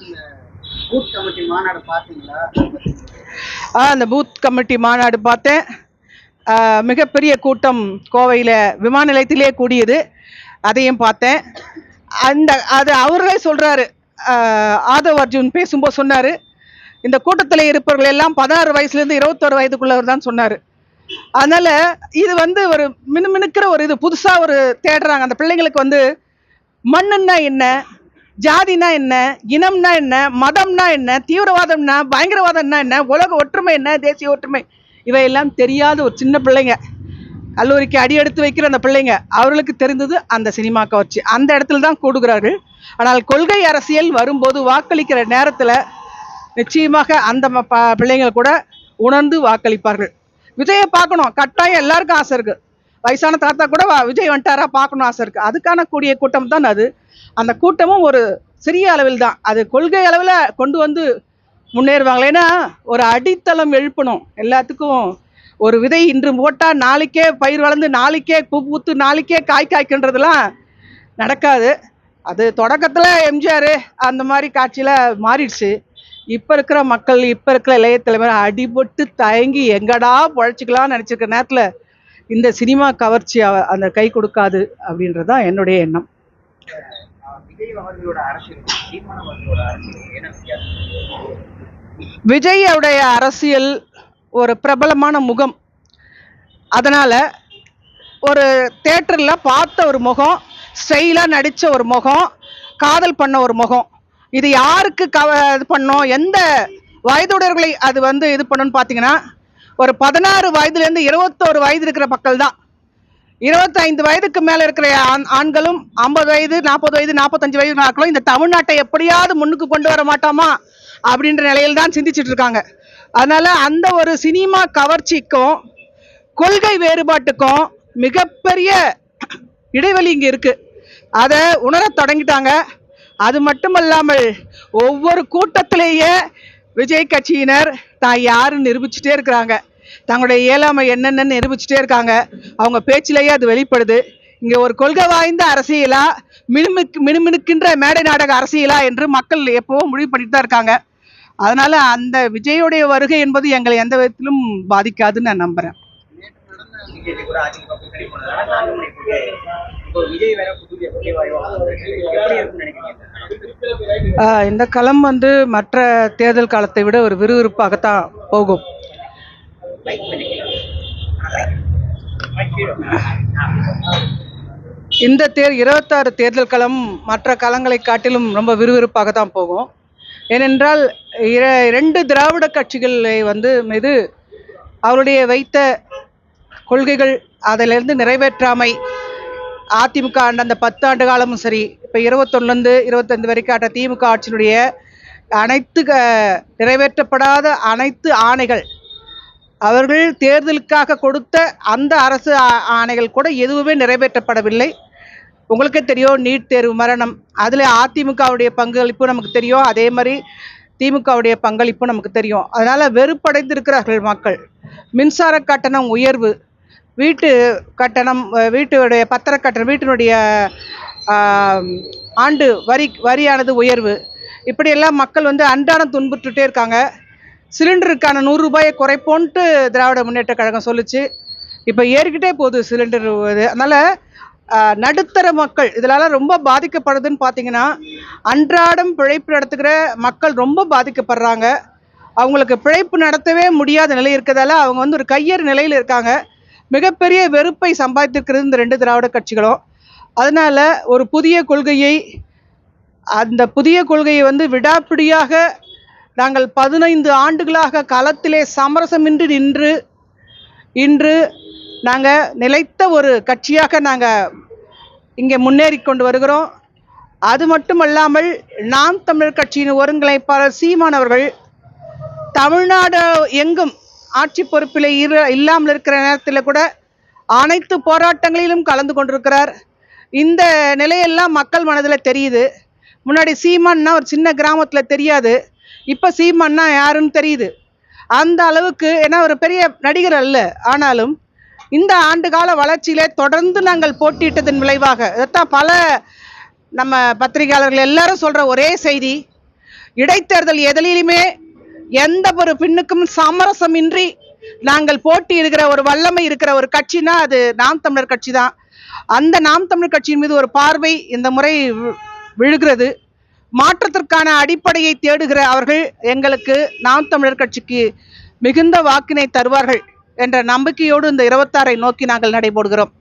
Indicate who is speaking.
Speaker 1: அந்த booth committee மாநாடு பார்த்தீங்களா?
Speaker 2: ஆ அந்த பூத் கமிட்டி மாநாடு பார்த்தேன். மிகப்பெரிய கூட்டம் கோவையில் விமான நிலையத்திலே கூடியது. அதையும் பார்த்தேன். அந்த அது அவர்களே சொல்கிறாரு ஆதவ் அர்ஜுன் பேசும்போது சொன்னார். இந்த கூட்டத்தில் இருப்பவர்கள் எல்லாம் பதினாறு வயசுலேருந்து இருபத்தோரு வயதுக்குள்ளவர் தான் சொன்னார். அதனால் இது வந்து ஒரு மினுமினுக்கிற ஒரு இது. புதுசாக ஒரு தேடுறாங்க. அந்த பிள்ளைங்களுக்கு வந்து மண்ணுன்னா என்ன? ஜாதினா என்ன இனம்னா என்ன மதம்னா என்ன தீவிரவாதம்னா பயங்கரவாதம்னா என்ன உலக ஒற்றுமை என்ன தேசிய ஒற்றுமை? இவையெல்லாம் தெரியாத ஒரு சின்ன பிள்ளைங்க. கல்லூரிக்கு அடி எடுத்து வைக்கிற அந்த பிள்ளைங்க. அவர்களுக்கு தெரிந்தது அந்த சினிமா கவர்ச்சி. அந்த இடத்துல தான் கூடுகிறார்கள். ஆனால் கொள்கை அரசியல் வரும்போது வாக்களிக்கிற நேரத்தில் நிச்சயமாக அந்த ப- பிள்ளைங்கள் கூட உணர்ந்து வாக்களிப்பார்கள். விஜயை பார்க்கணும். கட்டாயம் எல்லாருக்கும் ஆசை இருக்குது வயசான தாத்தா கூட விஜய் வந்துட்டாரா பார்க்கணும் ஆசை இருக்குது அதுக்கான கூடிய கூட்டம் தான் அது. அந்த கூட்டமும் ஒரு சிறிய அளவில் தான். அது கொள்கை அளவில் கொண்டு வந்து முன்னேறுவாங்களே. ஏன்னா ஒரு அடித்தளம் எழுப்பணும். எல்லாத்துக்கும் ஒரு விதை இன்று போட்டால் நாளைக்கே பயிர் வளர்ந்து நாளைக்கே பூ பூத்து நாளைக்கே காய் காய்க்கின்றதெல்லாம் நடக்காது. அது தொடக்கத்தில் எம்ஜிஆர் அந்த மாதிரி காட்சியில் மாறிடுச்சு. இப்போ இருக்கிற மக்கள் இப்போ இருக்கிற இளைய தலைவர் அடிபட்டு தயங்கி எங்கடா பொழைச்சிக்கலாம்னு நினச்சிருக்க நேரத்தில் இந்த சினிமா கவர்ச்சி அந்த கை கொடுக்காது அப்படின்றது தான் என்னுடைய எண்ணம்.
Speaker 1: விஜய் அவர்களோட அரசியல்
Speaker 2: ஒரு பிரபலமான முகம். அதனால் ஒரு தேட்டரில் பார்த்த ஒரு முகம் ஸ்டைலாக நடித்த ஒரு முகம் காதல் பண்ண ஒரு முகம். இது யாருக்கு கவ இது பண்ணோம்? எந்த வயதுடையவர்களை அது வந்து இது பண்ணணும்னு பார்த்தீங்கன்னா ஒரு பதினாறு வயதுலேருந்து இருபத்தோரு வயது இருக்கிற மக்கள் தான் இருபத்தைந்து வயதுக்கு மேலே இருக்கிற ஆண் ஆண்களும் ஐம்பது வயது நாற்பது வயது நாற்பத்தஞ்சு வயது நாட்களும் இந்த தமிழ்நாட்டை எப்படியாவது முன்னுக்கு கொண்டு வர மாட்டோமா அப்படின்ற நிலையில் தான் சிந்திச்சிட்டு இருக்காங்க. அதனால் அந்த ஒரு சினிமா கவர்ச்சிக்கும் கொள்கை வேறுபாட்டுக்கும் மிகப்பெரிய இடைவெளி இங்கே இருக்குது அதை உணரத் தொடங்கிட்டாங்க. அது மட்டுமல்லாமல் ஒவ்வொரு கூட்டத்திலேயே விஜய் கட்சியினர் தான் யாருன்னு நிரூபிச்சுட்டே இருக்கிறாங்க. தங்களுடைய இயலாமை என்னென்னு நிரூபிச்சுட்டே இருக்காங்க. அவங்க பேச்சிலேயே அது வெளிப்படுது. இங்கே ஒரு கொள்கை வாய்ந்த அரசியலா மினுமிக்கு மினுமினுக்கின்ற மேடை நாடக அரசியலா என்று மக்கள் எப்போவும் முடிவு பண்ணிட்டு தான் இருக்காங்க. அதனால அந்த விஜயோடைய வருகை என்பது எங்களை எந்த விதத்திலும் பாதிக்காதுன்னு நான் நம்புறேன்.
Speaker 1: விஜய் வேற
Speaker 2: புது இந்த களம் வந்து மற்ற தேர்தல் காலத்தை விட ஒரு விறுவிறுப்பாகத்தான் போகும். இந்த தேர் இருபத்தாறு தேர்தல் களம் மற்ற களங்களை காட்டிலும் ரொம்ப விறுவிறுப்பாக தான் போகும். ஏனென்றால் இர- இரண்டு திராவிட கட்சிகளை வந்து மீது அவருடைய வைத்த கொள்கைகள் அதிலிருந்து நிறைவேற்றாமை. அதிமுக ஆண்ட அந்த பத்தாண்டு காலமும் சரி இப்போ இருபத்தொன்னுலேருந்து இருபத்தஞ்சு வரைக்கும் ஆட்ட திமுக ஆட்சியினுடைய அனைத்து க- நிறைவேற்றப்படாத அனைத்து ஆணைகள் அவர்கள் தேர்தலுக்காக கொடுத்த அந்த அரசு ஆணைகள் கூட எதுவுமே நிறைவேற்றப்படவில்லை. உங்களுக்கே தெரியும் நீட் தேர்வு மரணம். அதில் அதிமுகவுடைய பங்களிப்பு நமக்கு தெரியும். அதே மாதிரி திமுகவுடைய பங்களிப்பு நமக்கு தெரியும். அதனால் வெறுப்படைந்திருக்கிறார்கள் மக்கள். மின்சார கட்டணம் உயர்வு. வீட்டு கட்டணம் வீட்டுடைய பத்திர கட்டணம் வீட்டினுடைய ஆண்டு வரி வரியானது உயர்வு. இப்படியெல்லாம் மக்கள் வந்து அன்றாடம் துன்புற்றுட்டே இருக்காங்க. சிலிண்டருக்கான நூறு ரூபாயை குறைப்போன்ட்டு திராவிட முன்னேற்ற கழகம் சொல்லுச்சு. இப்போ ஏறிக்கிட்டே போகுது சிலிண்டர் இது. அதனால் நடுத்தர மக்கள் இதனால ரொம்ப பாதிக்கப்படுதுன்னு பார்த்தீங்கன்னா அன்றாடம் பிழைப்பு நடத்துகிற மக்கள் ரொம்ப பாதிக்கப்படுறாங்க. அவங்களுக்கு பிழைப்பு நடத்தவே முடியாத நிலை இருக்கிறதால அவங்க வந்து ஒரு கையறு நிலையில் இருக்காங்க. மிகப்பெரிய வெறுப்பை சம்பாதித்திருக்கிறது இந்த ரெண்டு திராவிட கட்சிகளும். அதனால் ஒரு புதிய கொள்கையை அந்த புதிய கொள்கையை வந்து விடாப்பிடியாக நாங்கள் பதினைந்து ஆண்டுகளாக களத்திலே சமரசமின்றி நின்று இன்று நாங்கள் நிலைத்த ஒரு கட்சியாக நாங்கள் இங்கே முன்னேறி கொண்டு வருகிறோம். அது மட்டுமல்லாமல் நாம் தமிழ் கட்சியின் ஒருங்கிணைப்பாளர் சீமானவர்கள் தமிழ்நாடு எங்கும் ஆட்சி பொறுப்பில் இரு இல்லாமல் இருக்கிற நேரத்தில் கூட அனைத்து போராட்டங்களிலும் கலந்து கொண்டிருக்கிறார். இந்த நிலையெல்லாம் மக்கள் மனதில் தெரியுது. முன்னாடி சீமான்னா ஒரு சின்ன கிராமத்தில் தெரியாது. இப்போ சீமான்னா யாருன்னு தெரியுது. அந்த அளவுக்கு ஏன்னா ஒரு பெரிய நடிகர் அல்ல. ஆனாலும் இந்த ஆண்டு கால வளர்ச்சியிலே தொடர்ந்து நாங்கள் போட்டியிட்டதன் விளைவாக இதைத்தான் பல நம்ம பத்திரிகையாளர்கள் எல்லாரும் சொல்கிற ஒரே செய்தி இடைத்தேர்தல் எதிலையுமே எந்த ஒரு பின்னுக்கும் சமரசமின்றி நாங்கள் போட்டி இருக்கிற ஒரு வல்லமை இருக்கிற ஒரு கட்சினா அது நாம் தமிழர் கட்சி தான் அந்த நாம் தமிழ் கட்சியின் மீது ஒரு பார்வை இந்த முறை வி- விழுகிறது. மாற்றத்திற்கான அடிப்படையை தேடுகிற அவர்கள் எங்களுக்கு நாம் தமிழர் கட்சிக்கு மிகுந்த வாக்கினை தருவார்கள் என்ற நம்பிக்கையோடு இந்த இருபத்தாறை நோக்கி நாங்கள் நடைபோடுகிறோம்.